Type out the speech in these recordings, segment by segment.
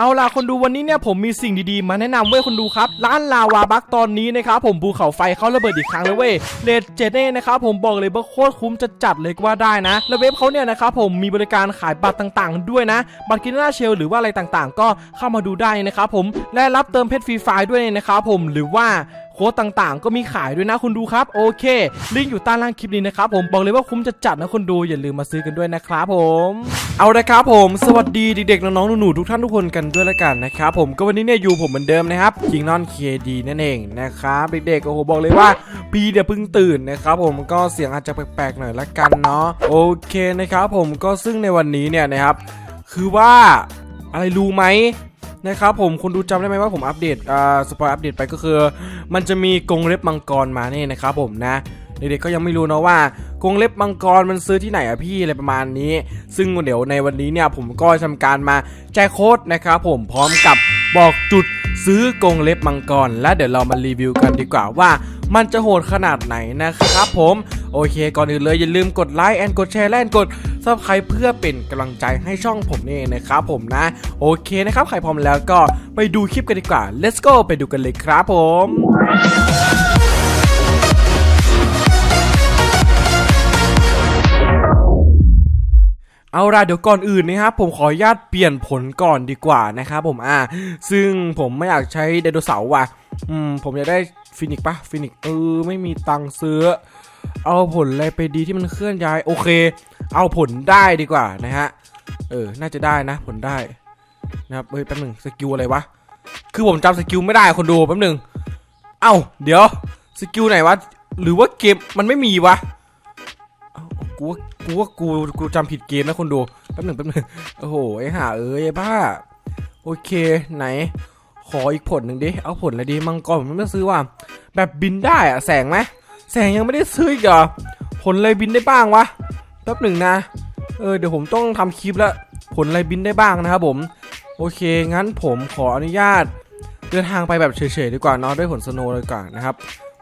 เอาล่ะคนดูวันนี้เนี่ยผมมีสิ่งดีๆ มาแนะนำเว้ยคนดูครับ ร้านลาวาบักตอนนี้นะครับผมภูเขาไฟเขาระเบิดอีกครั้งเลยเว้ยเลดเจเน่นะครับผมบอกเลยว่าโคตรคุ้มจะจัดเลยก็ว่าได้นะ และเว็บเขาเนี่ยนะครับผมมีบริการขายบัตรต่างๆ ด้วยนะ บัตรกินหน้าเชลหรือว่าอะไรต่างๆ ก็เข้ามาดูได้นะครับผมและรับเติมเพชรฟรีไฟด้วยนะครับผมหรือว่า ค้ดต่างๆ ก็มีขายด้วยนะคุณดูครับโอเค ลิงก์อยู่ใต้ล่างคลิปนี้นะครับผมบอกเลยว่าคุ้มจะจัดนะคนดูอย่าลืมมาซื้อกันด้วยนะครับผมเอาละครับผมสวัสดีเด็กๆน้องๆหนูๆทุกท่านทุกคนกันด้วยละกันนะครับผมก็วันนี้เนี่ยอยู่ผมเหมือนเดิมนะครับคิงนอนเคดีนั่นเองนะครับเด็กๆโอ้โหบอกเลยว่าปีเดี๋ยวเพิ่งตื่นนะครับผมก็เสียงอาจจะแปลกๆหน่อยละกันเนาะโอเคนะครับผมก็ซึ่งในวันนี้เนี่ยนะครับคือว่าอะไรรู้ไหม นะครับผมคนดูจำได้ไหมว่าผมอัปเดตอ่าสปอยอัปเดตไปก็คือ มันจะมีกรงเล็บมังกรมาเนี่ยนะครับผมนะเด็กๆก็ยังไม่รู้นะว่ากรงเล็บมังกรมันซื้อที่ไหนอะพี่อะไรประมาณนี้ ซึ่งเดี๋ยวในวันนี้เนี่ยผมก็ทำการมาแจกโค้ดนะครับผมพร้อมกับบอกจุดซื้อกรงเล็บมังกร และเดี๋ยวเรามารีวิวกันดีกว่าว่ามันจะโหดขนาดไหนนะครับผม โอเคก่อนอื่นเลยอย่าลืมกดไลค์แอนกดแชร์และแอนกดซับสไครป์เพื่อเป็นกำลังใจให้ช่องผมนี่เองนะครับผมนะ โอเคนะครับใครพร้อมแล้วก็ไปดูคลิปกันดีกว่า let's go ไปดูกันเลยครับผมเอาล่ะเดี๋ยวก่อนอื่นนะครับผมขออนุญาตเปลี่ยนผลก่อนดีกว่านะครับผมอ่า ซึ่งผมไม่อยากใช้ไดโนเสาร์ว่ะ อืม ผมอยากได้ฟินิกปะฟินิกเออไม่มีตังค์ซื้อ เอาผลอะไรไปดีที่มันเคลื่อนย้าย โอเค เอาผลได้ดีกว่านะฮะ เออ น่าจะได้นะ ผลได้นะครับ เฮ้ย แป๊บหนึงสกิลอะไรวะ คือผมจำสกิลไม่ได้คนดูแป๊บหนึงเอ้า เดี๋ยว สกิลไหนวะ หรือว่าเกมมันไม่มีวะกูว่ากูว่ากูกูจำผิดเกมนะคนดูแป๊บหนึ่งแป๊บหนึ่งโอ้โหไอ้ห่าเอ้ยบ้า โอเคไหน ขออีกผลหนึ่งดิ เอาผลอะไรดีมังกรผมไม่ซื้อว่ะแบบบินได้อะแสงไหมแสงยังไม่ได้ซื้ออีกเหรอผลอะไรบินได้บ้างวะ ป๊บหนึ่งนะ เออเดี๋ยวผมต้องทำคลิปแล้วผลอะไรบินได้บ้างนะครับผม โอเค งั้นผมขออนุญาต เดินทางไปแบบเฉยๆดีกว่าเนาะด้วยผลสโนว์เลยดีกว่านะครับ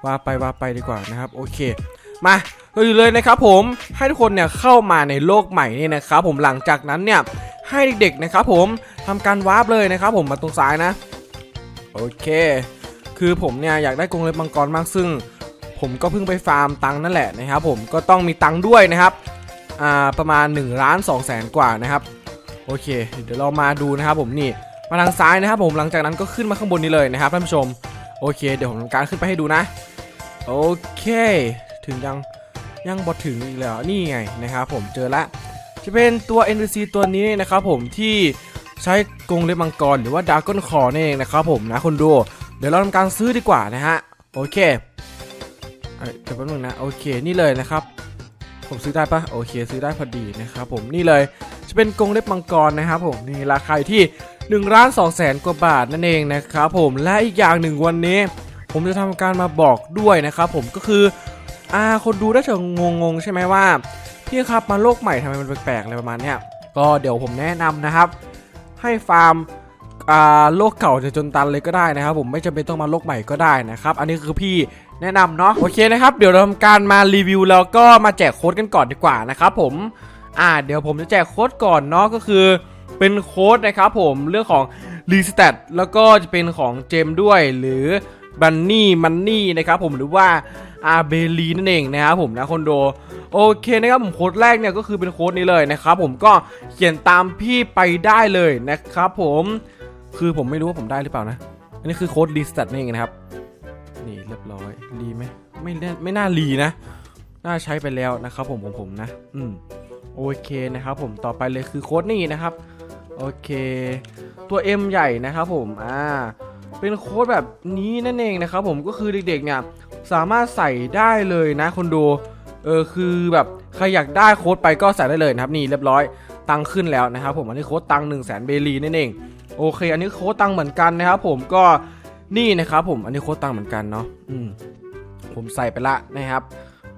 ว่าไปว่าไปดีกว่านะครับ โอเค มาเราอยู่เลยนะครับผม ให้ทุกคนเนี่ยเข้ามาในโลกใหม่นี่นะครับผมหลังจากนั้นเนี่ยให้เด็กๆนะครับผมทำการวาร์ปเลยนะครับผมมาตรงซ้ายนะ โอเค คือผมเนี่ยอยากได้กรงเล็บมังกรมากซึ่ง ผมก็เพิ่งไปฟาร์มตังนั่นแหละนะครับผมก็ต้องมีตังด้วยนะครับ อ่าประมาณ1ล้าน2แสนกว่านะครับโอเค เดี๋ยวเรามาดูนะครับผมนี่มาทางซ้ายนะครับผมหลังจากนั้นก็ขึ้นมาข้างบนนี้เลยนะครับท่านผู้ชมโอเค เดี๋ยวผมทำการขึ้นไปให้ดูนะ โอเค ถึงยังยังบอถึงอีกแล้วนี่ไงนะครับผมเจอละจะเป็นตัว NPC ตัวนี้นะครับผมที่ใช้กรงเล็บมังกรหรือว่าดาร์กอนคอนี่เองนะครับผมนะคนดู เดี๋ยวเราทำการซื้อดีกว่านะฮะโอเคเดี๋ยวแป๊บนึงนะโอเคนี่เลยนะครับ ผมซื้อได้ปะโอเคซื้อได้พอดีนะครับผมนี่เลยจะเป็นกรงเล็บมังกรนะครับผมนี่ราคาอยู่ที่1ล้าน2แสนกว่าบาทนั่นเองนะครับผมและอีกอย่างหนึ่งวันนี้ ผมจะทำการมาบอกด้วยนะครับผมก็คืออ่าคนดูน่าจะงงๆใช่ไหมว่าพี่ครับมาโลกใหม่ทำไมมันแปลกๆอะไรประมาณเนี้ยก็เดี๋ยวผมแนะนำนะครับ ให้ฟาร์ม โลกเก่าจะจนตันเลยก็ได้นะครับ ผมไม่จำเป็นต้องมาโลกใหม่ก็ได้นะครับ อันนี้คือพี่แนะนำเนาะโอเคนะครับ เดี๋ยวเราทำการมารีวิวแล้วก็มาแจกโค้ดกันก่อนดีกว่านะครับผมอ่าเดี๋ยวผมจะแจกโค้ดก่อนเนาะก็คือเป็นโค้ดนะครับผมเรื่องของรีส t ตแล้วก็จะเป็นของเจมด้วยหรือบันนี่มันนี่นะครับผมหรือว่าอาเบลีนั่นเองนะครับผมนะคนโดโอเคนะครับผมโค้ดแรกเนี่ยก็คือเป็นโค้ดนี้เลยนะครับผมก็เขียนตามพี่ไปได้เลยนะครับผม คือผมไม่รู้ว่าผมได้หรือเปล่านะ อันนี้คือโค้ดรีสตาร์ทนี่เองนะครับ นี่เรียบร้อยรีไหมไม่แน่ไม่น่ารีนะ น่าใช้ไปแล้วนะครับผมของผมนะ อืมโอเคนะครับผมต่อไปเลยคือโค้ดนี่นะครับ โอเค ตัว M ใหญ่นะครับผมอ่าเป็นโค้ดแบบนี้นั่นเองนะครับผมก็คือเด็กๆเนี่ยสามารถใส่ได้เลยนะคนดูเออคือแบบใครอยากได้โค้ดไปก็ใส่ได้เลยนะครับนี่เรียบร้อยตังค์ขึ้นแล้วนะครับผมอันนี้โค้ดตังค์หนึ่งแสนเบลีนั่นเอง โอเค อันนี้โค้ดตังเหมือนกันนะครับผมก็นี่นะครับผมอันนี้โค้ดตังเหมือนกันเนาะอืมผมใส่ไปละนะครับ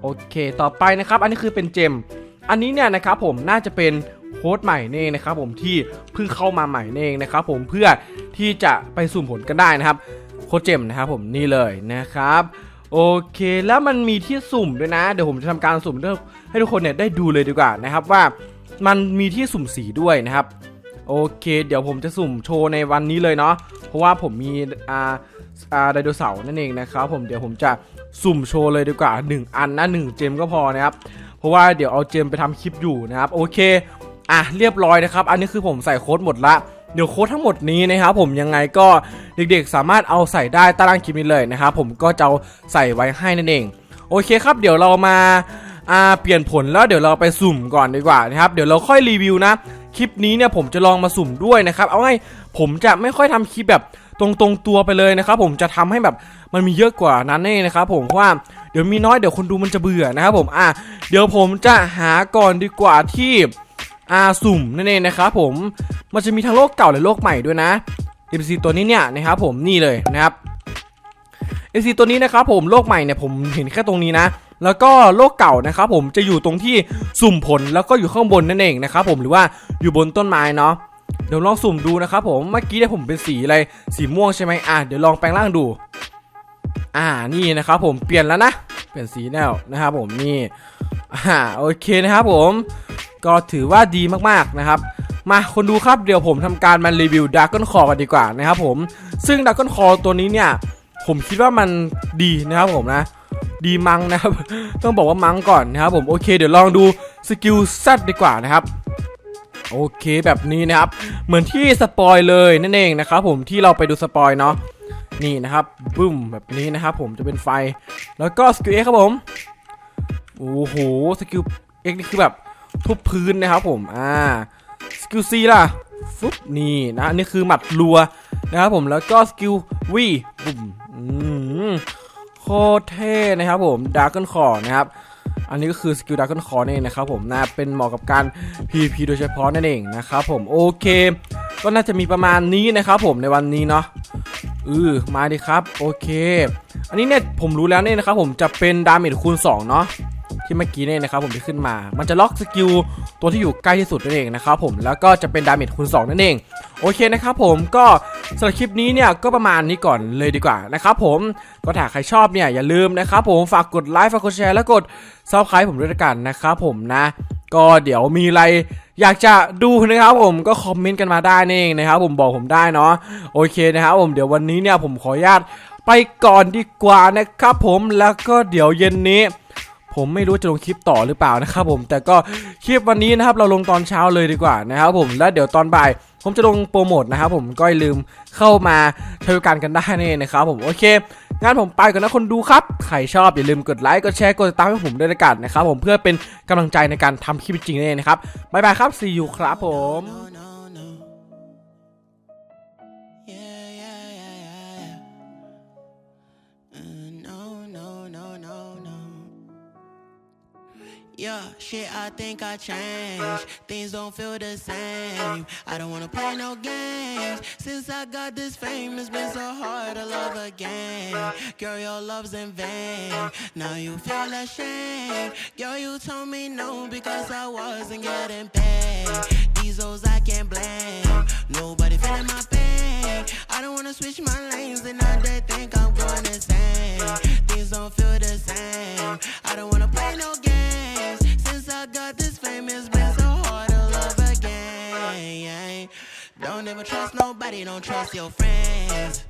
โอเคต่อไปนะครับ อันนี้คือเป็นเจม อันนี้เนี่ยนะครับผมน่าจะเป็นโค้ดใหม่เองนะครับ ผมที่เพิ่งเข้ามาใหม่เองนะครับ ผมเพื่อที่จะไปสุ่มผลกันได้นะครับโค้ดเจมนะครับผมนี่เลยนะครับโอเคแล้วมันมีที่สุ่มด้วยนะ เดี๋ยวผมจะทำการสุ่มให้ทุกคนเนี่ยได้ดูเลยดีกว่านะครับว่ามันมีที่สุ่มสีด้วยนะครับ โอเค เดี๋ยวผมจะสุ่มโชว์ในวันนี้เลยเนาะเพราะว่าผมมีอ่าอ่าไดโนเสาร์นั่นเองนะครับผมเดี๋ยวผมจะสุ่มโชว์เลยดีกว่า 1 อันนะ1เจมก็พอนะครับเพราะว่าเดี๋ยวเอาเจมไปทำคลิปอยู่นะครับโอเคอะเรียบร้อยนะครับ อันนี้คือผมใส่โค้ดหมดละเดี๋ยวโค้ดทั้งหมดนี้นะครับผมยังไงก็เด็กๆ สามารถเอาใส่ได้ใต้ล่างคลิปนี้เลยนะครับผมก็จะใส่ไว้ให้นั่นเอง โอเคครับ เดี๋ยวเรามาอ่าเปลี่ยนผลแล้วเดี๋ยวเราไปสุ่มก่อนดีกว่านะครับเดี๋ยวเราค่อยรีวิวนะ คลิปนี้เนี่ยผมจะลองมาสุ่มด้วยนะครับ เอาไงผมจะไม่ค่อยทำคลิปแบบตรงตรงตัวไปเลยนะครับผมจะทำให้แบบมันมีเยอะกว่านั้นเองนะครับผมเพราะว่าเดี๋ยวมีน้อยเดี๋ยวคนดูมันจะเบื่อนะครับผมอะเดี๋ยวผมจะหาก่อนดีกว่าที่อาสุ่มนั่นเองนะครับผมมันจะมีทั้งโลกเก่าและโลกใหม่ด้วยนะ MC ตัวนี้เนี่ยนะครับผมนี่เลยนะครับ MC ตัวนี้นะครับผมโลกใหม่เนี่ยผมเห็นแค่ตรงนี้นะ แล้วก็โลกเก่านะครับผมจะอยู่ตรงที่สุ่มผลแล้วก็อยู่ข้างบนนั่นเองนะครับผมหรือว่าอยู่บนต้นไม้เนาะเดี๋ยวลองสุ่มดูนะครับผมเมื่อกี้เนี่ยผมเป็นสีอะไรสีม่วงใช่ไหมอะเดี๋ยวลองแปลงร่างดู อ่านี่นะครับผมเปลี่ยนแล้วนะเปลี่ยนสีแล้วนะครับผมนี่อ่าโอเคนะครับผมก็ถือว่าดีมากๆนะครับมาคนดูครับเดี๋ยวผมทำการมารีวิวด r a ก้อนคอกันดีกว่านะครับผมซึ่งด r a ก้อนคอตัวนี้เนี่ยผมคิดว่ามันดีนะครับผมนะ ดีมังนะครับ ต้องบอกว่ามังก่อนนะครับผมโอเค เดี๋ยวลองดูสกิลซัดดีกว่านะครับโอเคแบบนี้นะครับ เหมือนที่สปอยเลยนั่นเองนะครับผมที่เราไปดูสปอยเนาะนี่นะครับบึ้มแบบนี้นะครับผมจะเป็นไฟ แล้วก็สกิลเอ็กครับผมโอ้โหสกิลเอ็กนี่คือแบบทุบพื้นนะครับผมอ่าสกิลซีล่ะฟึบนี่นะนี่คือหมัดรัวนะครับผมแล้วก็สกิลวีบุ้มอืม ตรเท่นะครับผมดาร์กเกิลคอนะครับอันนี้ก็คือสกิลดาร์กเกิลคอนี่นเองนะครับผมนะเป็นเหมาะกับการ PVP โดยเฉพาะนั่นเองนะครับผมโอเค ก็น่าจะมีประมาณนี้นะครับผมในวันนี้เนาะอือมาดิครับโอเค อันนี้เนี่ยผมรู้แล้วเนี่ยนะครับผมจะเป็นดาเมจคูณ2เนาะที่เมื่อกี้เนี่ยนะครับผมที่ขึ้นมา มันจะล็อกสกิลตัวที่อยู่ใกล้ที่สุดนั่นเองนะครับผม แล้วก็จะเป็นดาเมจคูณ2นั่นเอง โอเคนะครับผมก็ สำหรับคลิปนี้เนี่ยก็ประมาณนี้ก่อนเลยดีกว่านะครับผมก็ถ้าใครชอบเนี่ยอย่าลืมนะครับผมฝากกดไลค์ฝากกดแชร์แล้วกดซับสไครต์ผมด้วยกันนะครับผมนะก็เดี๋ยวมีอะไรอยากจะดูนะครับผมก็คอมเมนต์กันมาได้นี่เองนะครับผมบอกผมได้เนาะโอเคนะครับผมเดี๋ยววันนี้เนี่ยผมขออนุญาตไปก่อนดีกว่านะครับผมแล้วก็เดี๋ยวเย็นนี้ ผมไม่รู้จะลงคลิปต่อหรือเปล่านะครับผมแต่ก็คลิปวันนี้นะครับเราลงตอนเช้าเลยดีกว่านะครับผมแล้วเดี๋ยวตอนบ่าย ผมจะลงโปรโมทนะครับผมก็อย่าลืมเข้ามาใช้บริการกันได้นี่นะครับผมโอเคงานผมไปก่อนนะคนดูครับ ใครชอบอย่าลืมกดไลค์กดแชร์กดติดตามให้ผมด้วยละกันนะครับผมเพื่อเป็นกำลังใจในการทำคลิปจริงๆนี่นเองนะครับบ๊ายบายครับ see you ครับผม Yeah, shit, I think I changed. Things don't feel the same. I don't wanna play no games. Since I got this fame, it's been so hard to love again. Girl, your love's in vain. Now you feel ashamed. Girl, you told me no because I wasn't getting paid. These hoes I can't blame. Nobody feeling my pain. I don't wanna switch my lanes and now they think I'm going insane. Things don't feel the same. I don't wanna play no Don't trust nobody, don't trust your friends.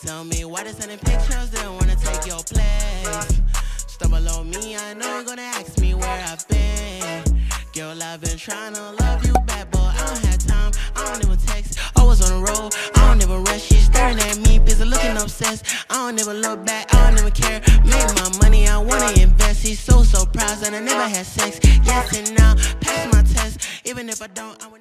Tell me why they sending pictures, they don't wanna take your place. Stumble on me, I know you're gonna ask me where I've been. Girl, I've been trying to love you back, but I don't have time. I don't even text. Always on the road. I don't even rush. She's staring at me, busy looking obsessed. I don't even look back. I don't even care. Make my money, I wanna invest. He's so surprised that I never had sex. Yes and now, pass my test. Even if I don't, I would.